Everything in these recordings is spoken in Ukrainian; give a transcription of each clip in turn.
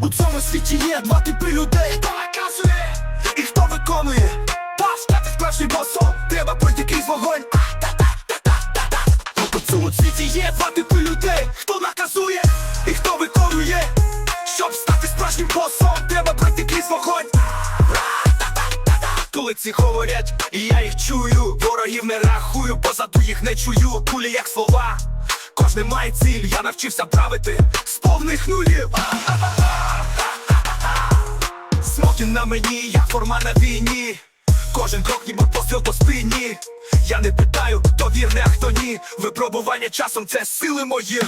У цьому світі є два типи людей, хто наказує і хто виконує. Та стати справжнім босом, треба пройти крізь вогонь. У цьому світі є два типи людей, хто наказує і хто виконує. Щоб стати справжнім босом, треба пройти крізь вогонь. Коли говорять, і я їх чую, ворогів не рахую, позаду їх не чую, кулі як слова. Кожен має ціль, я навчився правити з повних нулів. Смокін на мені, як форма на війні. Кожен крок ніби постріл по спині. Я не питаю, хто вірне, а хто ні. Випробування часом це сили мої.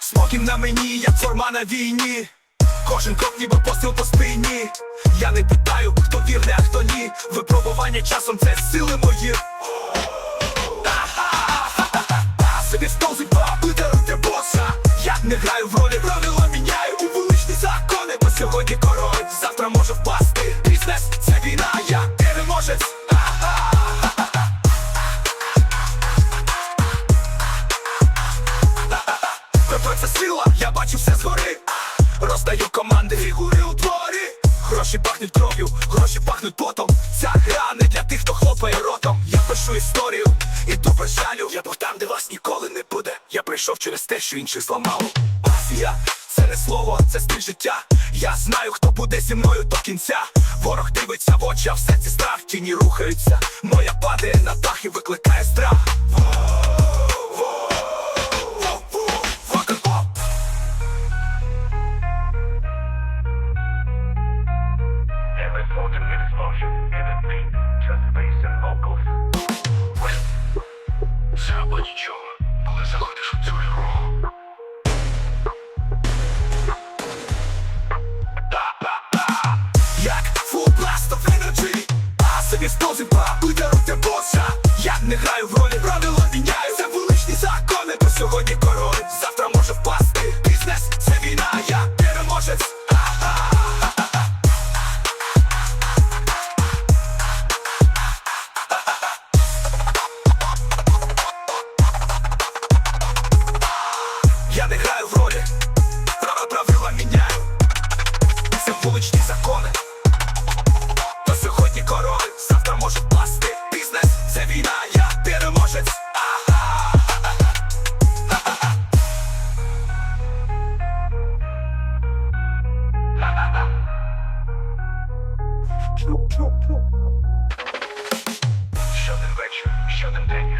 Смокін на мені, як форма на війні. Кожен крок ніби постріл по спині. Я не питаю, хто вірне, а хто ні. Випробування часом це сили мої. Не граю в ролі, правила міняю. У вуличні закони Бо сьогодні король, завтра може впасти. Бізнес це війна, я переможець. Тобто це сила, я бачу все згори. Роздаю команди, фігури у творі Гроші пахнуть кров'ю, гроші пахнуть потом. Ця гра не для тих, хто хлопає ротом. Я пишу історію, і без жалю. Я був там, де вас ніколи не буде. Я прийшов через те, що інших зламало Мафія, це не слово, це стиль життя. Я знаю, хто буде зі мною до кінця. Ворог дивиться в очі, а в серці страх. Тіні рухаються, моя падає на дах і викликає страх А собі стовзим по літеруйте боса. Я не граю в ролі, правила міняю. Це вуличні закони, бо сьогодні король. Завтра може впасти Бізнес, це війна, я переможець. Я не граю ролі, права правила міняю. Це вуличні закони Щоден вечір, щоден день